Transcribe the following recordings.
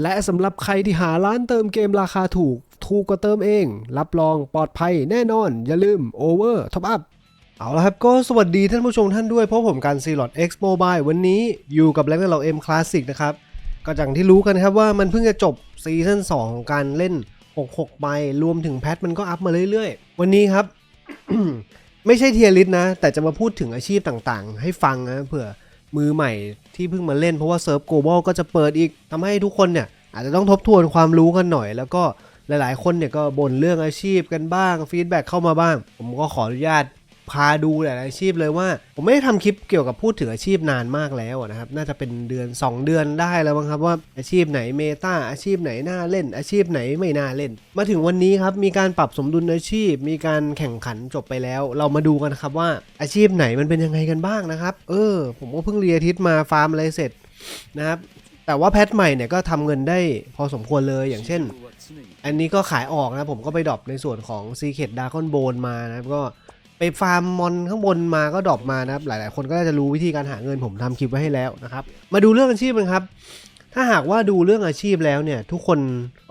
และสำหรับใครที่หาร้านเติมเกมราคาถูก ถูกกว่าเติมเอง รับรองปลอดภัยแน่นอน อย่าลืม Over Top Up เอาละครับก็สวัสดีท่านผู้ชมท่านด้วยเพราะผมการ c l o t X Mobile วันนี้อยู่กับแรงเรา M Classic นะครับ ก็อย่างที่รู้กันครับว่ามันเพิ่งจะจบซีซั่น2ของการเล่น 66ใบรวมถึงแพทมันก็อัพมาเรื่อยๆ วันนี้ครับ ไม่ใช่เทียริสนะ แต่จะมาพูดถึงอาชีพต่างๆ ให้ฟังนะเผื่อ มือใหม่ที่เพิ่งมาเล่นเพราะว่าเซิร์ฟโกลบอลก็จะเปิดอีกทำให้ทุกคนเนี่ยอาจจะต้องทบทวนความรู้กันหน่อย แล้วก็หลายๆ คนเนี่ยก็บ่นเรื่องอาชีพกันบ้างฟีดแบ็กเข้ามาบ้าง ผมก็ขออนุญาต พาดูหลายอาชีพเลยว่า ผมไม่ได้ทำคลิปเกี่ยวกับพูดถึงอาชีพนานมากแล้วนะครับ น่าจะเป็นเดือน 2 เดือนได้แล้วมั้งครับว่าอาชีพไหนเมตาอาชีพไหนน่าเล่น อาชีพไหนไม่น่าเล่น มาถึงวันนี้ครับมีการปรับสมดุลอาชีพ มีการแข่งขันจบไปแล้ว เรามาดูกันครับว่าอาชีพไหนมันเป็นยังไงกันบ้างนะครับเออ ผมก็เพิ่งเรียนอาทิตย์มาฟาร์มอะไรเสร็จนะครับแต่ว่าแพทใหม่เนี่ยก็ทำเงินได้พอสมควรเลยอย่างเช่น อันนี้ก็ขายออกนะผมก็ไปดรอปในส่วนของ Secret d a r k o n Bone มานะครับก็ ไปฟาร์มมอนข้างบนมาก็ดรอปมานะครับ หลาย ๆ คนก็น่าจะรู้วิธีการหาเงินผมทำคลิปไว้ให้แล้วนะครับ มาดูเรื่องอาชีพกันครับ ถ้าหากว่าดูเรื่องอาชีพแล้วเนี่ย ทุกคน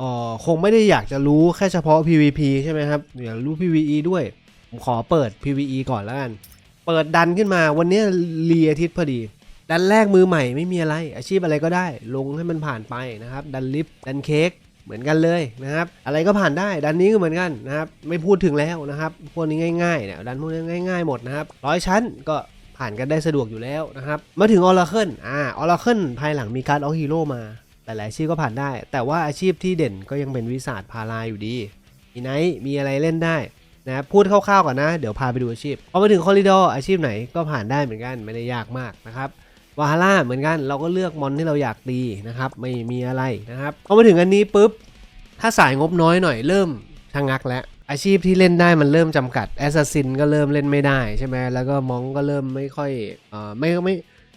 อ่อคงไม่ได้อยากจะรู้แค่เฉพาะ PVP ใช่ไหมครับอยากรู้ PVE ด้วย ผมขอเปิด PVE ก่อนแล้วกัน เปิดดันขึ้นมาวันนี้เรียอาทิตย์พอดีดันแรกมือใหม่ไม่มีอะไร อาชีพอะไรก็ได้ ลงให้มันผ่านไปนะครับ ดันลิฟต์ดันเค้ก เหมือนกันเลยนะครับ อะไรก็ผ่านได้ดันนี้ก็เหมือนกันนะครับ ไม่พูดถึงแล้วนะครับพวกนี้ง่ายๆเนี่ยดันพวกนี้ง่ายๆหมดนะครับร้อยชั้นก็ผ่านกันได้สะดวกอยู่แล้วนะครับ มาถึงออร์เคิลอ่าออร์เคิลภายหลังมีการออฮีโร่มาหลายๆอาชีพก็ผ่านได้ แต่ว่าอาชีพที่เด่นก็ยังเป็นวิสาดพาราอยู่ดีมีไนท์มีอะไรเล่นได้นะพูดคร่าวๆก่อนนะ เดี๋ยวพาไปดูอาชีพพอมาถึงคอริดอร์อาชีพไหนก็ผ่านได้เหมือนกันไม่ได้ยากมากนะครับ วาฮาร่าเหมือนกันเราก็เลือกมอนที่เราอยากตีนะครับไม่มีอะไรนะครับพอมาถึงอันนี้ปุ๊บถ้าสายงบน้อยหน่อยเริ่มชะงักแล้วอาชีพที่เล่นได้มันเริ่มจำกัดแอสซัสซินก็เริ่มเล่นไม่ได้ใช่ไหมแล้วก็มองก็เริ่มไม่ค่อยเอ่อไม่ไม่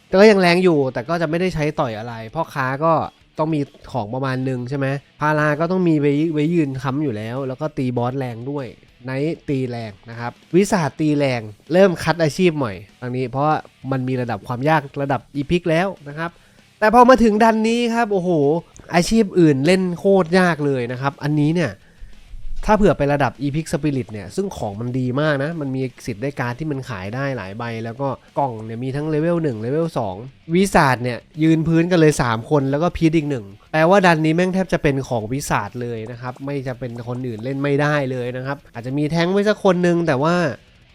แต่ก็ยังแรงอยู่แต่ก็จะไม่ได้ใช้ต่อยอะไรพ่อค้าก็ต้องมีของประมาณหนึงใช่ไหมพาราก็ต้องมีไว้ไว้ยืนค้ำอยู่แล้ว แล้วก็ตีบอสแรงด้วย ไนท์ตีแรงนะครับ วิสาหตีแรงเริ่มคัดอาชีพใหม่ตรงนี้ เพราะมันมีระดับความยากระดับอีพิกแล้วนะครับ แต่พอมาถึงดันนี้ครับโอ้โหอาชีพอื่นเล่นโคตรยากเลยนะครับ อันนี้เนี่ย ถ้าเผื่อไประดับ Epic Spirit เนี่ย ซึ่งของมันดีมากนะ มันมีสิทธิ์ได้การ์ดที่มันขายได้หลายใบ แล้วก็กล่องเนี่ยมีทั้งเลเวล1เลเวล2วิสาดเนี่ย ยืนพื้นกันเลย 3 คนแล้วก็พีดอีกหนึ่งแปลว่าดันนี้แม่งแทบจะเป็นของวิสาดเลยนะครับ ไม่จะเป็นคนอื่นเล่นไม่ได้เลยนะครับ อาจจะมีแท้งไว้สักคนหนึงแต่ว่า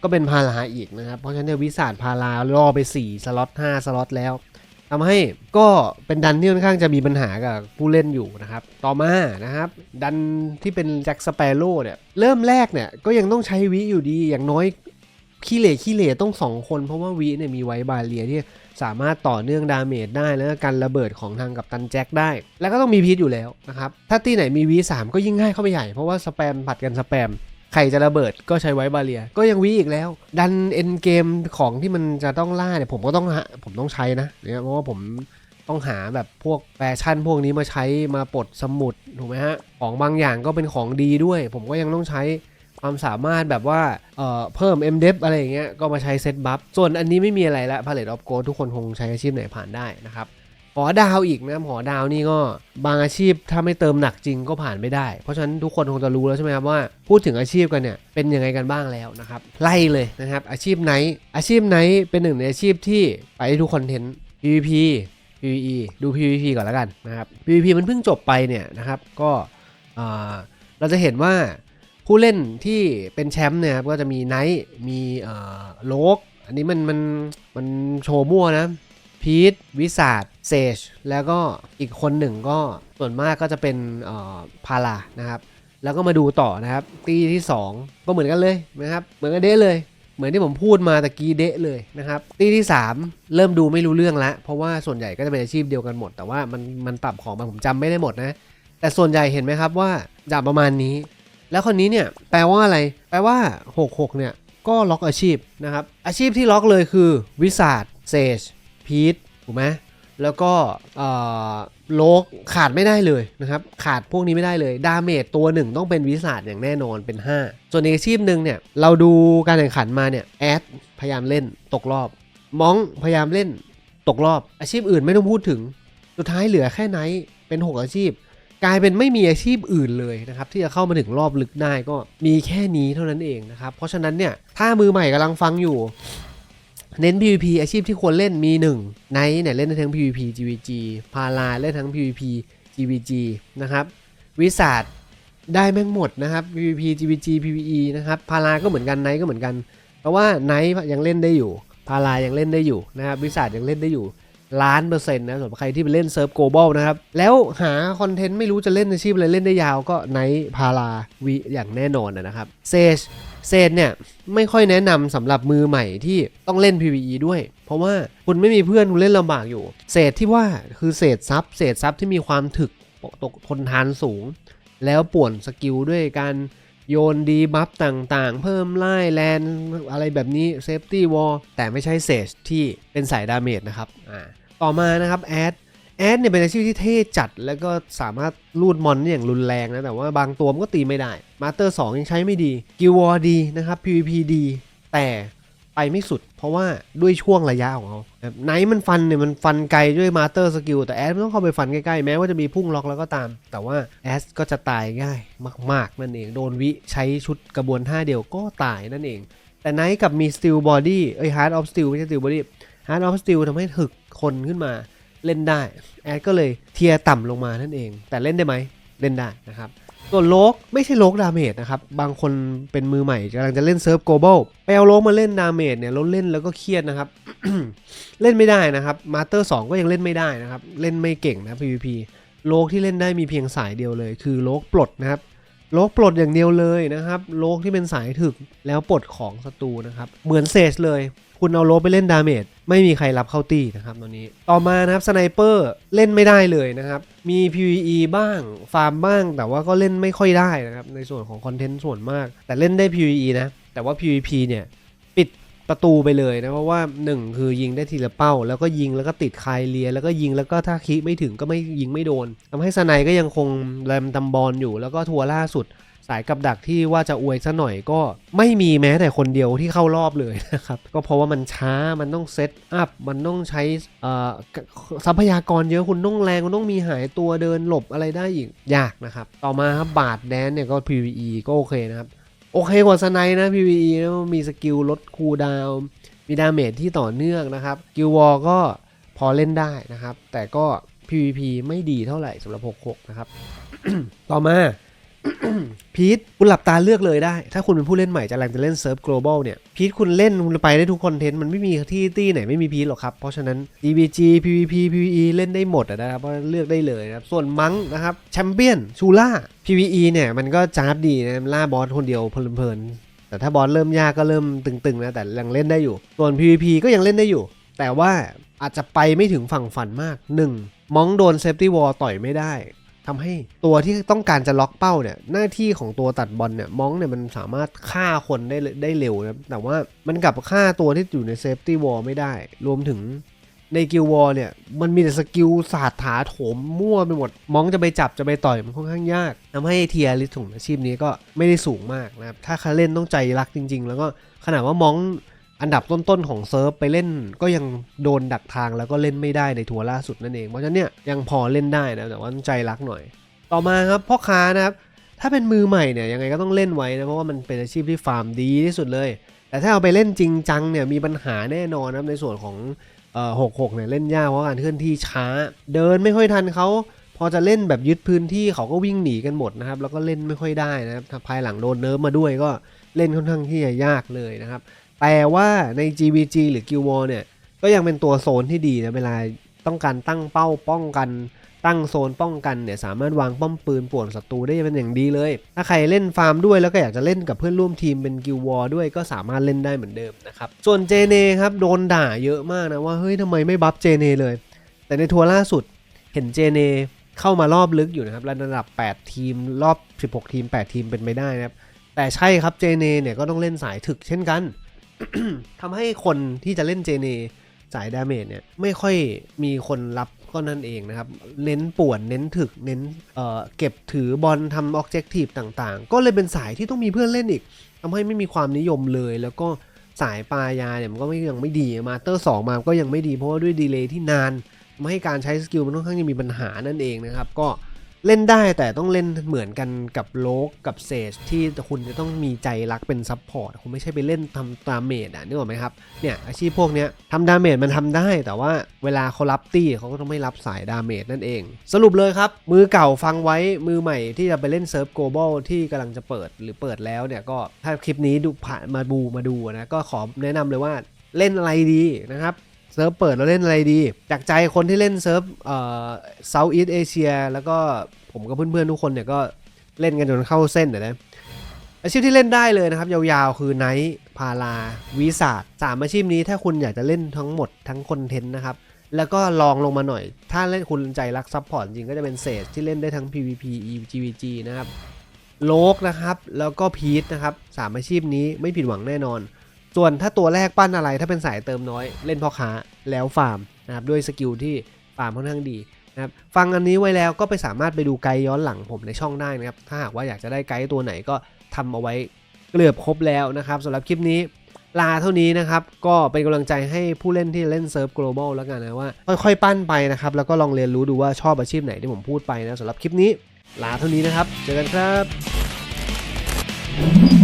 ก็เป็นพาราอีกนะครับ เพราะฉะนั้นวิสาดพารารอไป 4 สล็อต5สล็อตแล้ว ทำให้ก็เป็นดันที่ค่อนข้างจะมีปัญหากับผู้เล่นอยู่นะครับ ต่อมานะครับ ดันที่เป็นแจ็คสเปโร่เนี่ย เริ่มแรกเนี่ยก็ยังต้องใช้วิอยู่ดีอย่างน้อยขี้เหร่ขี้เหร่ต้อง 2 คน เพราะว่าวิเนี่ยมีไว้บาเลียที่สามารถต่อเนื่องดาเมจได้ แล้วกันระเบิดของทางกับตันแจ็คได้ แล้วก็ต้องมีพีทอยู่แล้วนะครับ ถ้าตีไหนมีวีสามก็ยิ่งง่ายเข้าไปใหญ่ เพราะว่าสแปมผัดกันสแปม ใครจะระเบิดก็ใช้ไว้บาเลีย ก็ยังวีอีกแล้ว ดันเอ็นเกมของที่มันจะต้องล่าเนี่ยผมก็ต้องผมต้องใช้นะเนี่ยเพราะว่าผมต้องหาแบบพวกแฟชั่นพวกนี้มาใช้มาปลดสมุดถูกไหมฮะ ของบางอย่างก็เป็นของดีด้วย ผมก็ยังต้องใช้ความสามารถแบบว่าเอ่อเพิ่ม m d e p อะไรอย่างเงี้ยก็มาใช้เซตบัฟส่วนอันนี้ไม่มีอะไรละ Palette of Gold ทุกคนคงใช้อาชีพไหนผ่านได้นะครับ อดาวอีกนะหอดาวนี่ก็บางอาชีพถ้าไม่เติมหนักจริงก็ผ่านไม่ได้ เพราะฉะนั้นทุกคนคงจะรู้แล้วใช่ไหมครับว่าพูดถึงอาชีพกันเนี่ยเป็นยังไงกันบ้างแล้วนะครับไล่เลยนะครับอาชีพไหน อาชีพไหนเป็นหนึ่งในอาชีพที่ไปทุกคอนเทนต์ PVP PVE ดู PVP ก่อนแล้วกันนะครับ PVP มันเพิ่งจบไปเนี่ยนะครับก็เราจะเห็นว่าผู้เล่นที่เป็นแชมป์เนี่ยครับก็จะมีไนท์มีโลกอันนี้มันมันมันโชว์มั่วนะพีทวิสาด เซจแล้วก็อีกคนหนึ่งก็ส่วนมากก็จะเป็นพารานะครับ แล้วก็มาดูต่อนะครับ ตีที่ 2 ก็เหมือนกันเลยนะครับ เหมือนกันเด้เลย เหมือนที่ผมพูดมาตะกี้เดะเลยนะครับ ตีที่ 3 เริ่มดูไม่รู้เรื่องละเพราะว่าส่วนใหญ่ก็จะเป็นอาชีพเดียวกันหมด แต่ว่ามันมันปรับของมาผมจำไม่ได้หมดนะ แต่ส่วนใหญ่เห็นไหมครับว่าจะประมาณนี้ แล้วคนนี้เนี่ยแปลว่าอะไร แปลว่า 66 เนี่ยก็ล็อกอาชีพนะครับ อาชีพที่ล็อกเลยคือวิสาดเซจพีทถูกไหม แล้วก็โลกขาดไม่ได้เลยนะครับ ขาดพวกนี้ไม่ได้เลย ดาเมจตัวหนึ่งต้องเป็นวิสาดอย่างแน่นอนเป็น 5 ส่วนอีกอาชีพหนึ่งเนี่ย เราดูการแข่งขันมาเนี่ยแอดพยายามเล่นตกรอบ มองพยายามเล่นตกรอบ อาชีพอื่นไม่ต้องพูดถึง สุดท้ายเหลือแค่ไนท์เป็น 6 อาชีพ กลายเป็นไม่มีอาชีพอื่นเลยนะครับ ที่จะเข้ามาถึงรอบลึกได้ก็มีแค่นี้เท่านั้นเองนะครับเพราะฉะนั้นเนี่ยถ้ามือใหม่กำลังฟังอยู่ เน้น PVP อาชีพที่ควรเล่นมี1ไนท์เนี่ยเล่นได้ทั้ง PVP GVG พาราเล่นทั้ง PVP GVG นะครับวิสาดได้แม่งหมดนะครับ PVP GVG PVE นะครับพาราก็เหมือนกันไนท์ก็เหมือนกัน เพราะว่าไนท์ยังเล่นได้อยู่ พารายังเล่นได้อยู่นะครับวิสาดยังเล่นได้อยู่ล้านเปอร์เซ็นต์นะสำหรับใครที่ไปเล่นเซิร์ฟโกลบอลนะครับ แล้วหาคอนเทนต์ไม่รู้จะเล่นอาชีพอะไรเล่นได้ยาวก็ไนท์พาราวีอย่างแน่นอนนะครับเซจ เซจเนี่ยไม่ค่อยแนะนำสำหรับมือใหม่ที่ต้องเล่น PVE ด้วย เพราะว่าคุณไม่มีเพื่อนคุณเล่นลำบากอยู่ เศษที่ว่าคือเศษซับเศษซับที่มีความถึกตกทนทานสูง แล้วป่วนสกิลด้วยการโยนดีบัฟต่างๆ เพิ่มไล่แลนอะไรแบบนี้เซฟตี้วอลแต่ไม่ใช่เซจที่เป็นสายดาเมจนะครับอ่าต่อมานะครับแอด แอดเนี่ยเป็นอาชีพที่เท่จัด แล้วก็สามารถลูดมอนได้อย่างรุนแรงนะ แต่ว่าบางตัวมันก็ตีไม่ได้ มาสเตอร์2ยังใช้ไม่ดี กิวอร์ดีนะครับ PVP ดี แต่ไปไม่สุด เพราะว่าด้วยช่วงระยะของเขาไนท์มันฟันเนี่ยมันฟันไกลด้วยมาสเตอร์สกิลแต่แอดไม่ต้องเข้าไปฟันใกล้ๆ แม้ว่าจะมีพุ่งล็อกแล้วก็ตาม แต่ว่าแอดก็จะตายง่ายมากๆ นั่นเอง โดนวิใช้ชุดกระบวนท่าเดียวก็ตายนั่นเอง แต่ไนท์กับมีสติลบอดี้เอ้ยฮาร์ดออฟสติลไม่ใช่สติลบอดี้ฮาร์ดออฟสติลทำให้ถึกคนขึ้นมา เล่นได้แอดก็เลยเทียต่ำลงมานั่นเอง แต่เล่นได้ไหมเล่นได้นะครับส่วนโลกไม่ใช่โลกดาเมจนะครับ บางคนเป็นมือใหม่กำลังจะเล่นเซิร์ฟโกลบอลไปเอาโลกมาเล่นดาเมจเนี่ยแล้วเล่นแล้วก็เครียดนะครับ เล่นไม่ได้นะครับมาเตอร์2ก็ยังเล่นไม่ได้นะครับ เล่นไม่เก่งนะ PVP โลกที่เล่นได้มีเพียงสายเดียวเลย คือโลกปลดนะครับ โลกปลดอย่างเดียวเลยนะครับโลกที่เป็นสายถึกแล้วปลดของศัตรูนะครับเหมือนเซจเลยคุณเอาโลกไปเล่นดาเมจไม่มีใครรับเข้าตีนะครับตอนนี้ ต่อมานะครับสไนเปอร์เล่นไม่ได้เลยนะครับ มี PVE บ้าง ฟาร์มบ้าง แต่ว่าก็เล่นไม่ค่อยได้นะครับ ในส่วนของคอนเทนต์ส่วนมาก แต่เล่นได้ PVE นะ แต่ว่า PVP เนี่ย ประตูไปเลยนะเพราะว่า 1 คือยิงได้ทีละเป้า แล้วก็ยิงแล้วก็ติดคายเลีย แล้วก็ยิงแล้วก็ถ้าคิไม่ถึงก็ไม่ยิงไม่โดนทำให้สไนก็ยังคงแรมตำบอลอยู่ แล้วก็ทัวร์ล่าสุดสายกับดักที่ว่าจะอวยซะหน่อยก็ไม่มีแม้แต่คนเดียวที่เข้ารอบเลยนะครับ ก็เพราะว่ามันช้ามันต้องเซตอัพ มันต้องใช้เอ่อทรัพยากรเยอะคุณต้องแรง คุณต้องมีหายตัวเดินหลบอะไรได้อีกยากนะครับ ต่อมาครับบาดแดนเนี่ยก็ PVE ก็โอเคนะครับ โอเคกว่าสไนนะ PVE นะมีสกิลลดคูลดาวน์มีดาเมจที่ต่อเนื่องนะครับกิลวอลก็พอเล่นได้นะครับ แต่ก็ PVP ไม่ดีเท่าไหร่สำหรับ 66 นะครับ ต่อมา พีทคุณหลับตาเลือกเลยได้ ถ้าคุณเป็นผู้เล่นใหม่จะแรงจะเล่นเซิร์ฟ global เนี่ย พีทคุณเล่นคุณไปได้ทุกคอนเทนต์ มันไม่มีที่ตี้ไหนไม่มีพีทหรอกครับ เพราะฉะนั้น DBG PVP PVE เล่นได้หมดนะครับเพราะเลือกได้เลยนะครับ ส่วนมังนะครับแชมเปี้ยนชูล่า PVE เนี่ยมันก็จ้าบดีนะล่าบอสคนเดียวเพลินๆแต่ถ้าบอสเริ่มยากก็เริ่มตึงๆนะแต่ยังเล่นได้อยู่ ส่วน PVP ก็ยังเล่นได้อยู่ แต่ว่าอาจจะไปไม่ถึงฝั่งฝันมาก 1. มองโดนเซฟตี้วอลต่อยไม่ได้ ทำให้ตัวที่ต้องการจะล็อกเป้าเนี่ยหน้าที่ของตัวตัดบอลเนี่ยมองเนี่ยมันสามารถฆ่าคนได้ได้เร็วนะแต่ว่ามันกลับฆ่าตัวที่อยู่ในเซฟตี้วอลไม่ได้ รวมถึงในกิลวอลเนี่ยมันมีแต่สกิลศาสตร์ถาโถมมั่วไปหมด มองจะไปจับจะไปต่อยมันค่อนข้างยากทำให้เทียร์ลิสของอาชีพนี้ก็ไม่ได้สูงมากนะครับถ้าใครเล่นต้องใจรักจริง ๆ แล้วก็ขนาดว่ามอง อันดับต้นๆของเซิร์ฟไปเล่นก็ยังโดนดักทางแล้วก็เล่นไม่ได้ในทัวร์ล่าสุดนั่นเอง เพราะฉะนั้นเนี่ยยังพอเล่นได้นะแต่ว่าใจรักหน่อย ต่อมาครับพ่อค้านะครับถ้าเป็นมือใหม่เนี่ยยังไงก็ต้องเล่นไว้นะเพราะว่ามันเป็นอาชีพที่ฟาร์มดีที่สุดเลย แต่ถ้าเอาไปเล่นจริงจังเนี่ยมีปัญหาแน่นอนนะครับในส่วนของเออหกหกเนี่ยเล่นยากเพราะการเคลื่อนที่ช้า เดินไม่ค่อยทันเขาพอจะเล่นแบบยึดพื้นที่เขาก็วิ่งหนีกันหมดนะครับแล้วก็เล่นไม่ค่อยได้นะครับภายหลังโดนเนิร์ฟมาด้วยก็เล่นค่อนข้างที่จะยากเลยนะครับ แต่ว่าใน GVG หรือ Guild War เนี่ย ก็ยังเป็นตัวโซนที่ดีนะเวลาต้องการตั้งเป้าป้องกันตั้งโซนป้องกันเนี่ยสามารถวางป้อมปืนป่วนศัตรูได้เป็นอย่างดีเลย ถ้าใครเล่นฟาร์มด้วยแล้วก็อยากจะเล่นกับเพื่อนร่วมทีมเป็นกิลวอร์ด้วยก็สามารถเล่นได้เหมือนเดิมนะครับ ส่วนเจเนครับโดนด่าเยอะมากนะว่าเฮ้ยทำไมไม่บัฟเจเนเลย แต่ในทัวร์ล่าสุดเห็นเจเนเข้ามารอบลึกอยู่นะครับระดับ 8 ทีมรอบ 16 ทีม 8 ทีมเป็นไปได้นะครับแต่ใช่ครับเจเนเนี่ยก็ต้องเล่นสายถึกเช่นกัน ทำให้คนที่จะเล่นเจเนสายดาเมจเนี่ยไม่ค่อยมีคนรับก็นั่นเองนะครับ เน้นป่วน เน้นถึก เน้นเเก็บถือบอลทำออบเจกตีฟต่างๆ ก็เลยเป็นสายที่ต้องมีเพื่อนเล่นอีกทำให้ไม่มีความนิยมเลย แล้วก็สายปลายาเนี่ยมันก็ไม่ยังไม่ดีมาเตอร์สมาก็ยังไม่ดีเพราะว่าด้วยดีเลย์ที่นานไม่ให้การใช้สกิลมันค่อนข้างจะมีปัญหานั่นเองนะครับ ก็ เล่นได้แต่ต้องเล่นเหมือนกันกับโลกกับเซจที่คุณจะต้องมีใจรักเป็นซับพอร์ตคุณไม่ใช่ไปเล่นทำดาเมจอะนึกออกไหมครับเนี่ยอาชีพพวกเนี้ยทำดาเมจมันทำได้ แต่ว่าเวลาเขารับตี้เขาก็ต้องไม่รับสายดาเมจนั่นเอง สรุปเลยครับ มือเก่าฟังไว้มือใหม่ที่จะไปเล่นเซิร์ฟโกลบอลที่กำลังจะเปิดหรือเปิดแล้วเนี่ยก็ถ้าคลิปนี้ดูผ่านมาดูมาดูนะก็ขอแนะนำเลยว่าเล่นอะไรดีนะครับ ซิร์ฟเปิดแล้วเล่นอะไรดี จากใจคนที่เล่นเซิร์ฟเอ่อเซาท์อีสเอเชียแล้วก็ผมกับเพื่อนๆทุกคนเนี่ยก็เล่นกันจนเข้าเส้นนะอาชีพที่เล่นได้เลยนะครับ ยาวๆ คือไนท์พาราวิสาดสามอาชีพนี้ถ้าคุณอยากจะเล่นทั้งหมดทั้งคอนเทนต์นะครับ แล้วก็ลองลงมาหน่อย ถ้าเล่นคุณใจรักซับพอร์ตจริงก็จะเป็นเศษที่เล่นได้ทั้ง PVP EGVG นะครับโลกนะครับ แล้วก็พีทนะครับสามอาชีพนี้ไม่ผิดหวังแน่นอน ส่วนถ้าตัวแรกปั้นอะไรถ้าเป็นสายเติมน้อยเล่นพ่อค้าแล้วฟาร์มนะครับด้วยสกิลที่ฟาร์มค่อนข้างดีนะครับฟังอันนี้ไว้แล้วก็ไปสามารถไปดูไกด์ย้อนหลังผมในช่องได้นะครับถ้าหากว่าอยากจะได้ไกด์ตัวไหนก็ทำเอาไว้เกือบครบแล้วนะครับสำหรับคลิปนี้ลาเท่านี้นะครับ ก็เป็นกำลังใจให้ผู้เล่นที่เล่นเซิร์ฟ global แล้วกันนะว่า ค่อยๆ ปั้นไปนะครับ แล้วก็ลองเรียนรู้ดูว่าชอบอาชีพไหนที่ผมพูดไปนะสำหรับคลิปนี้ ลาเท่านี้นะครับ เจอกันครับ